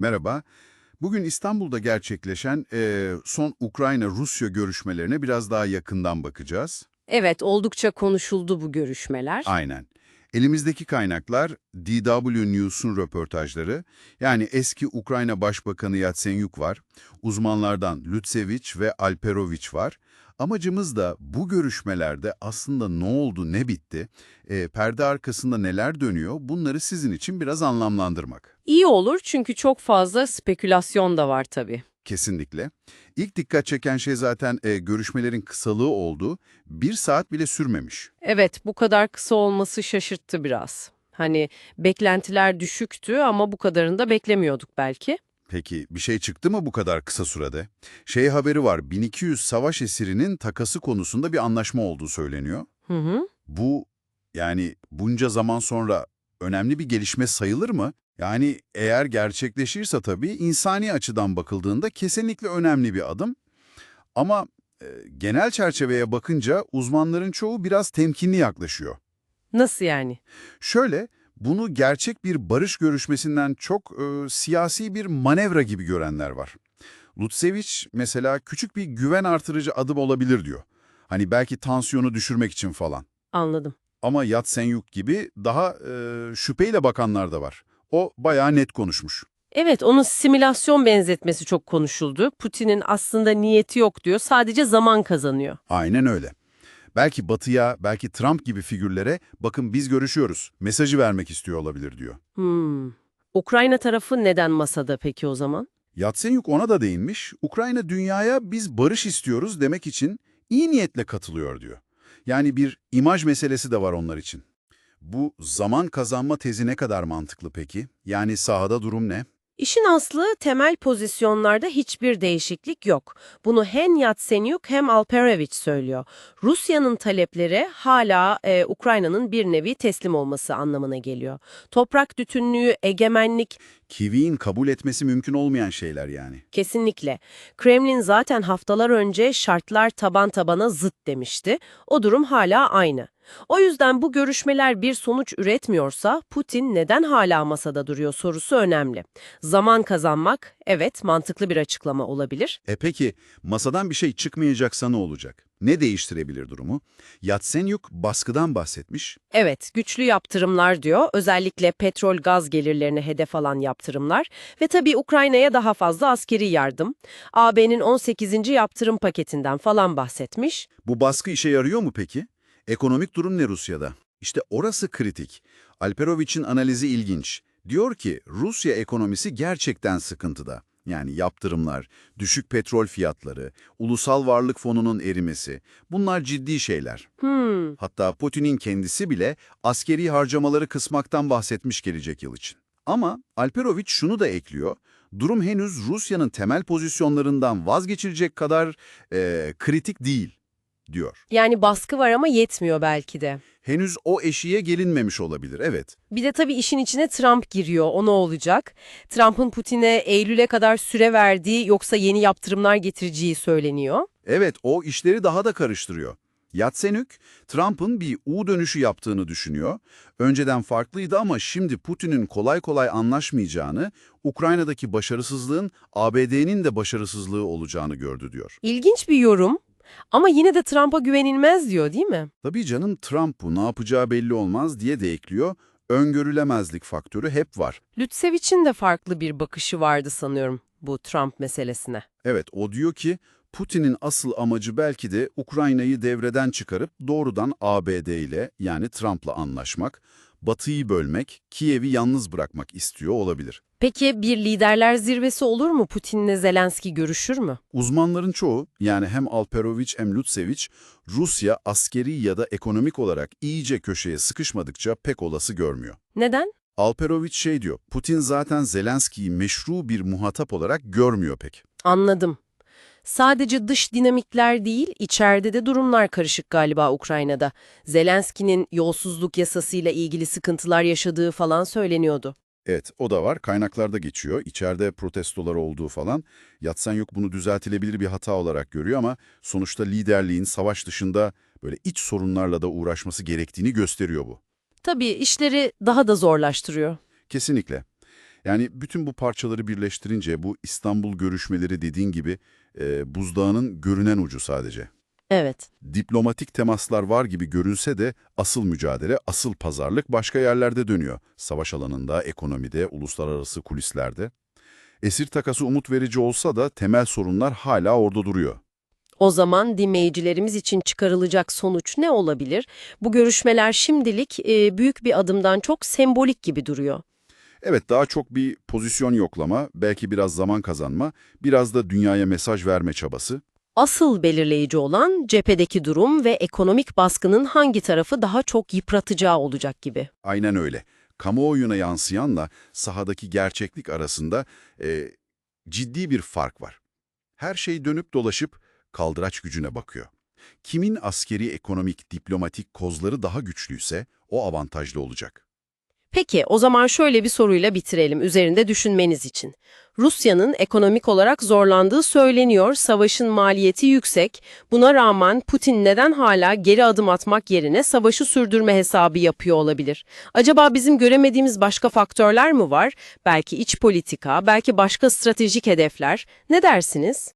Merhaba. Bugün İstanbul'da gerçekleşen eee, son Ukrayna-Rusya görüşmelerine biraz daha yakından bakacağız. Evet, oldukça konuşuldu bu görüşmeler. Aynen. Elimizdeki kaynaklar DW News'un röportajları, yani eski Ukrayna Başbakanı Yatsenyuk var, uzmanlardan Lütseviç ve Alperoviç var. Amacımız da bu görüşmelerde aslında ne oldu, ne bitti, eee, perde arkasında neler dönüyor bunları sizin için biraz anlamlandırmak. İyi olur çünkü çok fazla spekülasyon da var tabii. Kesinlikle. İlk dikkat çeken şey zaten e, görüşmelerin kısalığı oldu. Bir saat bile sürmemiş. Evet, bu kadar kısa olması şaşırttı biraz. Hani beklentiler düşüktü ama bu kadarını da beklemiyorduk belki. Peki bir şey çıktı mı bu kadar kısa sürede? Şey haberi var, 1200 savaş esirinin takası konusunda bir anlaşma olduğu söyleniyor. Hı hı. Bu yani bunca zaman sonra önemli bir gelişme sayılır mı? Yani eğer gerçekleşirse tabii insani açıdan bakıldığında kesinlikle önemli bir adım. Ama e, genel çerçeveye bakınca uzmanların çoğu biraz temkinli yaklaşıyor. Nasıl yani? Şöyle, bunu gerçek bir barış görüşmesinden çok e, siyasi bir manevra gibi görenler var. Lutseviç mesela küçük bir güven artırıcı adım olabilir diyor. Hani belki tansiyonu düşürmek için falan. Anladım. Ama Yatsenyuk gibi daha e, şüpheyle bakanlar da var. O bayağı net konuşmuş. Evet, onun simülasyon benzetmesi çok konuşuldu. Putin'in aslında niyeti yok diyor, sadece zaman kazanıyor. Aynen öyle. Belki Batı'ya, belki Trump gibi figürlere bakın biz görüşüyoruz, mesajı vermek istiyor olabilir diyor. Hmm. Ukrayna tarafı neden masada peki o zaman? Yatsenyuk ona da değinmiş, Ukrayna dünyaya biz barış istiyoruz demek için iyi niyetle katılıyor diyor. Yani bir imaj meselesi de var onlar için. Bu zaman kazanma tezi ne kadar mantıklı peki? Yani sahada durum ne? İşin aslı temel pozisyonlarda hiçbir değişiklik yok. Bunu hem Yatsenyuk hem Alperovich söylüyor. Rusya'nın talepleri hala e, Ukrayna'nın bir nevi teslim olması anlamına geliyor. Toprak bütünlüğü, egemenlik Kiev'in kabul etmesi mümkün olmayan şeyler yani. kesinlikle. Kremlin zaten haftalar önce şartlar taban tabana zıt demişti. O durum hala aynı. O yüzden bu görüşmeler bir sonuç üretmiyorsa Putin neden hala masada duruyor sorusu önemli. Zaman kazanmak evet mantıklı bir açıklama olabilir. E peki masadan bir şey çıkmayacaksa ne olacak? Ne değiştirebilir durumu? Yatsenyuk baskıdan bahsetmiş. Evet, güçlü yaptırımlar diyor. Özellikle petrol gaz gelirlerine hedef alan yaptırımlar ve tabii Ukrayna'ya daha fazla askeri yardım. AB'nin 18. yaptırım paketinden falan bahsetmiş. Bu baskı işe yarıyor mu peki? Ekonomik durum ne Rusya'da? İşte orası kritik. Alperoviç'in analizi ilginç. Diyor ki Rusya ekonomisi gerçekten sıkıntıda. Yani yaptırımlar, düşük petrol fiyatları, ulusal varlık fonunun erimesi bunlar ciddi şeyler. Hmm, Hatta Putin'in kendisi bile askeri harcamaları kısmaktan bahsetmiş gelecek yıl için. Ama Alperoviç şunu da ekliyor. Durum henüz Rusya'nın temel pozisyonlarından vazgeçilecek kadar eee, kritik değil, diyor. yani baskı var ama yetmiyor belki de. Henüz o eşiğe gelinmemiş olabilir, evet. Bir de tabii işin içine Trump giriyor. O ne olacak? Trump'ın Putin'e Eylül'e kadar süre verdiği yoksa yeni yaptırımlar getireceği söyleniyor. Evet, o işleri daha da karıştırıyor. Yatsenyuk, Trump'ın bir U dönüşü yaptığını düşünüyor. Önceden farklıydı ama şimdi Putin'in kolay kolay anlaşmayacağını, Ukrayna'daki başarısızlığın ABD'nin de başarısızlığı olacağını gördü diyor. İlginç bir yorum ama yine de Trump'a güvenilmez diyor değil mi? Tabii canım Trump bu ne yapacağı belli olmaz diye de ekliyor. Öngörülemezlik faktörü hep var. Lütseviç'in de farklı bir bakışı vardı sanıyorum bu Trump meselesine. Evet, o diyor ki Putin'in asıl amacı belki de Ukrayna'yı devreden çıkarıp doğrudan ABD ile yani Trump'la anlaşmak, Batı'yı bölmek, Kiev'i yalnız bırakmak istiyor olabilir. Peki bir liderler zirvesi olur mu? Putin'le Zelenski görüşür mü? Uzmanların çoğu yani hem Alperovich hem Lutseviç Rusya askeri ya da ekonomik olarak iyice köşeye sıkışmadıkça pek olası görmüyor. Neden? Alperovich şey diyor, Putin zaten Zelenski'yi meşru bir muhatap olarak görmüyor pek. Anladım. Sadece dış dinamikler değil, içeride de durumlar karışık galiba Ukrayna'da. Zelenski'nin yolsuzluk yasasıyla ilgili sıkıntılar yaşadığı falan söyleniyordu. Evet, o da var. Kaynaklarda geçiyor. İçeride protestolar olduğu falan. Yatsenyuk bunu düzeltilebilir bir hata olarak görüyor ama sonuçta liderliğin savaş dışında böyle iç sorunlarla da uğraşması gerektiğini gösteriyor bu. Tabii işleri daha da zorlaştırıyor. Kesinlikle. Yani bütün bu parçaları birleştirince bu İstanbul görüşmeleri dediğin gibi e, buzdağının görünen ucu sadece. Evet. Diplomatik temaslar var gibi görünse de asıl mücadele, asıl pazarlık başka yerlerde dönüyor. Savaş alanında, ekonomide, uluslararası kulislerde. Esir takası umut verici olsa da temel sorunlar hala orada duruyor. O zaman dinleyicilerimiz için çıkarılacak sonuç ne olabilir? Bu görüşmeler şimdilik e, büyük bir adımdan çok sembolik gibi duruyor. Evet daha çok bir pozisyon yoklama, belki biraz zaman kazanma, biraz da dünyaya mesaj verme çabası. Asıl belirleyici olan cephedeki durum ve ekonomik baskının hangi tarafı daha çok yıpratacağı olacak gibi. Aynen öyle. Kamuoyuna yansıyanla sahadaki gerçeklik arasında e, ciddi bir fark var. Her şey dönüp dolaşıp kaldıraç gücüne bakıyor. Kimin askeri, ekonomik, diplomatik kozları daha güçlüyse o avantajlı olacak. Peki o zaman şöyle bir soruyla bitirelim üzerinde düşünmeniz için. Rusya'nın ekonomik olarak zorlandığı söyleniyor, savaşın maliyeti yüksek. Buna rağmen Putin neden hala geri adım atmak yerine savaşı sürdürme hesabı yapıyor olabilir? Acaba bizim göremediğimiz başka faktörler mi var? Belki iç politika, belki başka stratejik hedefler. Ne dersiniz?